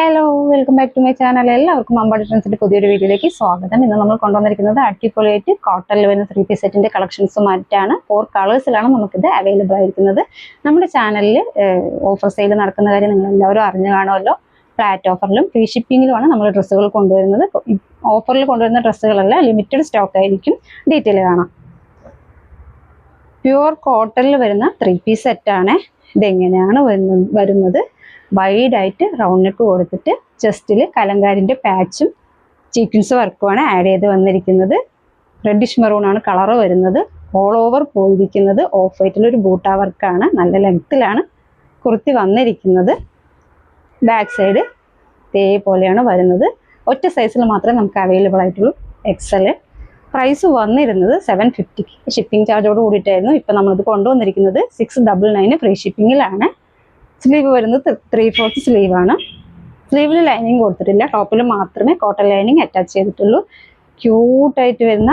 Hello welcome back to my channel എല്ലാവർക്കും അമ്പാടി ട്രെൻസിന്റെ പുതിയൊരു വീഡിയോയിലേക്ക് സ്വാഗതം. ഇന്ന് നമ്മൾ കൊണ്ടുവന്നിരിക്കുന്നത് അടിപൊളിയായിട്ട് കോട്ടൺ വരുന്ന ത്രീ പീസ് സെറ്റിന്റെ കളക്ഷൻസുമായിട്ടാണ് ഫോർ കളേഴ്സിലാണ് നമുക്കിത് അവൈലബിൾ ആയിരിക്കുന്നത്. നമ്മുടെ ചാനലിൽ ഓഫർ സെയിൽ നടക്കുന്ന കാര്യം നിങ്ങൾ എല്ലാവരും അറിഞ്ഞു കാണുമല്ലോ. ഫ്ലാറ്റ് ഓഫറിലും ഫ്രീ ഷിപ്പിങ്ങിലുമാണ് നമ്മൾ ഡ്രസ്സുകൾ കൊണ്ടുവരുന്നത്. ഓഫറിൽ കൊണ്ടുവരുന്ന ഡ്രസ്സുകളല്ല ലിമിറ്റഡ് സ്റ്റോക്ക് ആയിരിക്കും. ഡീറ്റെയിൽ കാണാം. പ്യുവർ കോട്ടണിൽ വരുന്ന ത്രീ പീസ് സെറ്റാണ് ഇതെങ്ങനെയാണ് വരുന്ന- വരുന്നത്? വൈഡായിട്ട് റൗണ്ട് നെക്ക് കൊടുത്തിട്ട് ചെസ്റ്റിൽ കലങ്കാരിന്റെ പാച്ചും ചീക്കിൻസ് വർക്കുമാണ് ആഡ് ചെയ്ത് വന്നിരിക്കുന്നത്. റെഡിഷ് മെറൂൺ ആണ് കളറ് വരുന്നത്. ഓൾ ഓവർ പോയിരിക്കുന്നത് ഓഫ് വൈറ്റിൽ ഒരു ബൂട്ട വർക്കാണ് നല്ല ലെങ്ത്തിലാണ് കുർത്തി വന്നിരിക്കുന്നത്. ബാക്ക് സൈഡ് ഇതേപോലെയാണ് വരുന്നത്. ഒറ്റ സൈസിൽ മാത്രമേ നമുക്ക് അവൈലബിൾ ആയിട്ടുള്ളൂ എക്സൽ പ്രൈസ് വന്നിരുന്നത് സെവൻ ഫിഫ്റ്റിക്ക് ഷിപ്പിംഗ് ചാർജോട് കൂടിയിട്ടായിരുന്നു. ഇപ്പം നമ്മളിത് കൊണ്ടുവന്നിരിക്കുന്നത് സിക്സ് ഡബിൾ നയൻ ഫ്രീ ഷിപ്പിങ്ങിലാണ് സ്ലീവ് വരുന്നത് ത്രീ ഫോർത്ത് സ്ലീവാണ് സ്ലീവിൽ ലൈനിങ് കൊടുത്തിട്ടില്ല. ടോപ്പിൽ മാത്രമേ കോട്ടൺ ലൈനിങ് അറ്റാച്ച് ചെയ്തിട്ടുള്ളൂ. ക്യൂട്ടായിട്ട് വരുന്ന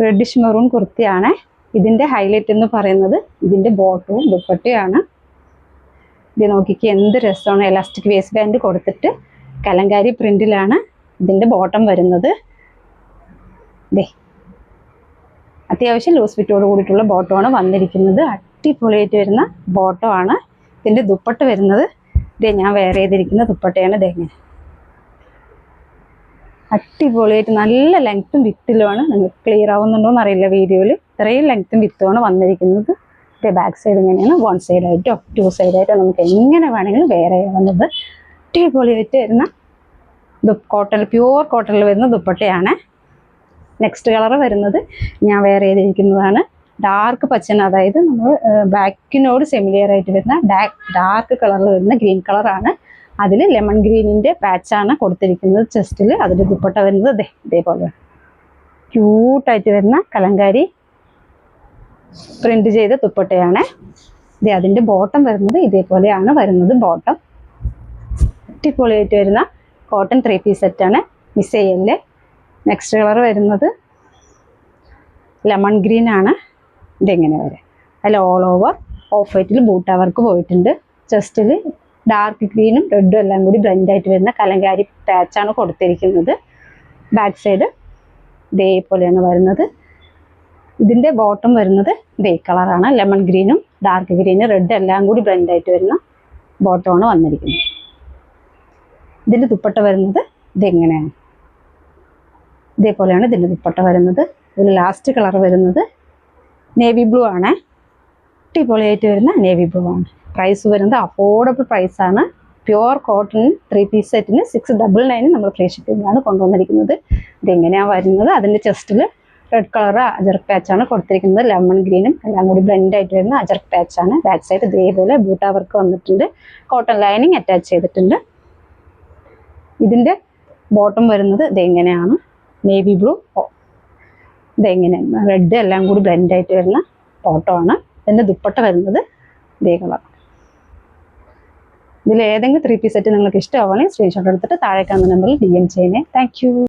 റെഡിഷ് മെറൂൺ കുർത്തിയാണ്. ഇതിന്റെ ഹൈലൈറ്റ് എന്ന് പറയുന്നത് ഇതിന്റെ ബോട്ടവും ദുപ്പട്ടയാണ്. ഇത് നോക്കിക്ക് എന്ത് രസമാണ്. എലാസ്റ്റിക് വേസ്റ്റ് ബാൻഡ് കൊടുത്തിട്ട് കലങ്കാരി പ്രിന്റിലാണ് ഇതിന്റെ ബോട്ടം വരുന്നത്. ദേ. അത്യാവശ്യം ലൂസ് ഫിറ്റോട് കൂടിയിട്ടുള്ള ബോട്ടമാണ് വന്നിരിക്കുന്നത്. അടിപൊളിയായിട്ട് വരുന്ന ബോട്ടമാണ് ഇതിന്റെ ദുപ്പട്ട വരുന്നത്. ഇതേ ഞാൻ വെയർ ചെയ്തിരിക്കുന്ന ദുപ്പട്ടയാണ് ഇതെങ്ങനെ അടിപൊളിയായിട്ട് നല്ല ലെങ്ത്തും വിത്തിലുമാണ് നിങ്ങൾക്ക് ക്ലിയർ ആവുന്നുണ്ടോ എന്നറിയില്ല വീഡിയോയിൽ ഇത്രയും ലെങ്ത്തും വിത്തുമാണ് വന്നിരിക്കുന്നത്. ബാക്ക് സൈഡ് ഇങ്ങനെയാണ്. വൺ സൈഡായിട്ടോ ടു സൈഡായിട്ടോ നമുക്ക് എങ്ങനെ വേണമെങ്കിലും വെയർ ചെയ്യാവുന്നത്. അടിപൊളിയായിട്ട് വരുന്ന കോട്ടൺ പ്യൂർ കോട്ടണിൽ വരുന്ന ദുപ്പട്ടയാണ്. നെക്സ്റ്റ് കളർ വരുന്നത്. ഞാൻ വെയർ ചെയ്തിരിക്കുന്നതാണ്. ഡാർക്ക് പച്ചൻ അതായത് നമ്മൾ ബാക്കിനോട് സെമിലിയർ ആയിട്ട് വരുന്ന ഡാർക്ക് കളറിൽ വരുന്ന ഗ്രീൻ കളറാണ് അതിൽ ലെമൺ ഗ്രീനിന്റെ പാച്ചാണ് കൊടുത്തിരിക്കുന്നത് ചെസ്റ്റിൽ അതിന്റെ ദുപ്പട്ട വരുന്നത് ദേ ഇതേപോലെ. ക്യൂട്ടായിട്ട് വരുന്ന കലങ്കാരി പ്രിന്റ് ചെയ്ത ദുപ്പട്ടയാണ്. ഇത് അതിന്റെ ബോട്ടം വരുന്നത് ഇതേപോലെയാണ് വരുന്നത് ബോട്ടം അടിപൊളിയായിട്ട് വരുന്ന കോട്ടൺ ത്രീ പീസ് സെറ്റാണ് മിസ് നെക്സ്റ്റ് കളർ വരുന്നത് ലെമൺ ഗ്രീൻ ആണ്. ഇതെങ്ങനെ വരെ? അതിൽ ഓൾ ഓവർ ഓഫ് വൈറ്റിൽ ബൂട്ട വർക്ക് പോയിട്ടുണ്ട്. ചെസ്റ്റിൽ ഡാർക്ക് ഗ്രീനും റെഡും എല്ലാം കൂടി ബ്ലെൻഡ് ആയിട്ട് വരുന്ന കലങ്കാരി പാച്ചാണ് കൊടുത്തിരിക്കുന്നത്. ബാക്ക് സൈഡ് ഇതേപോലെയാണ് വരുന്നത്. ഇതിന്റെ ബോട്ടം വരുന്നത് ഇതേ കളറാണ് ലെമൺ ഗ്രീനും ഡാർക്ക് ഗ്രീനും റെഡ് എല്ലാം കൂടി ബ്ലെൻഡ് ആയിട്ട് വരുന്ന ബോട്ടമാണ് വന്നിരിക്കുന്നത്. ഇതിന്റെ ദുപ്പട്ട വരുന്നത് ഇതെങ്ങനെയാണ്? ഇതേപോലെയാണ് ഇതിന്റെ ദുപ്പട്ട വരുന്നത്. ഇതിൽ ലാസ്റ്റ് കളർ വരുന്നത് നേവി ബ്ലൂ ആണ്. അടിപൊളിയായിട്ട് വരുന്ന നേവി ബ്ലൂ ആണ്. പ്രൈസ് വരുന്നത് അഫോർഡബിൾ പ്രൈസാണ് പ്യുവർ കോട്ടൺ ത്രീ പീസ് സെറ്റിന് സിക്സ് ഡബിൾ നയൻ നമ്മൾ ഫ്രീ ഷിപ്പിംഗാണ് കൊണ്ടുവന്നിരിക്കുന്നത്. ഇതെങ്ങനെയാണ് വരുന്നത്? അതിന്റെ ചെസ്റ്റിൽ റെഡ് കളർ അജർക്ക് പാച്ചാണ് കൊടുത്തിരിക്കുന്നത്. ലെമൺ ഗ്രീനും എല്ലാം കൂടി ബ്ലെൻഡ് ആയിട്ട് വരുന്ന അജർക്ക് പാച്ചാണ് ബാക്ക് സൈഡ് ഇതേപോലെ ബൂട്ട വർക്ക് വന്നിട്ടുണ്ട്. കോട്ടൺ ലൈനിങ് അറ്റാച്ച് ചെയ്തിട്ടുണ്ട്. ഇതിന്റെ ബോട്ടം വരുന്നത് ഇതെങ്ങനെയാണ്? നേവി ബ്ലൂ ഇതെങ്ങനെ? റെഡ് എല്ലാം കൂടി ബ്ലെൻഡ് ആയിട്ട് വരുന്ന ഫോട്ടോ ആണ് ഇതിന്റെ ദുപ്പട്ട വരുന്നത് ഇതേ കളർ ഇതിൽ ഏതെങ്കിലും ത്രീ പീസ് സെറ്റ് നിങ്ങൾക്ക് ഇഷ്ടമാവുകയാണെങ്കിൽ സ്ക്രീൻഷോട്ട് എടുത്തിട്ട് താഴെ കാണുന്ന നമ്പറിൽ ഡി എം ചെയ്യണേ താങ്ക്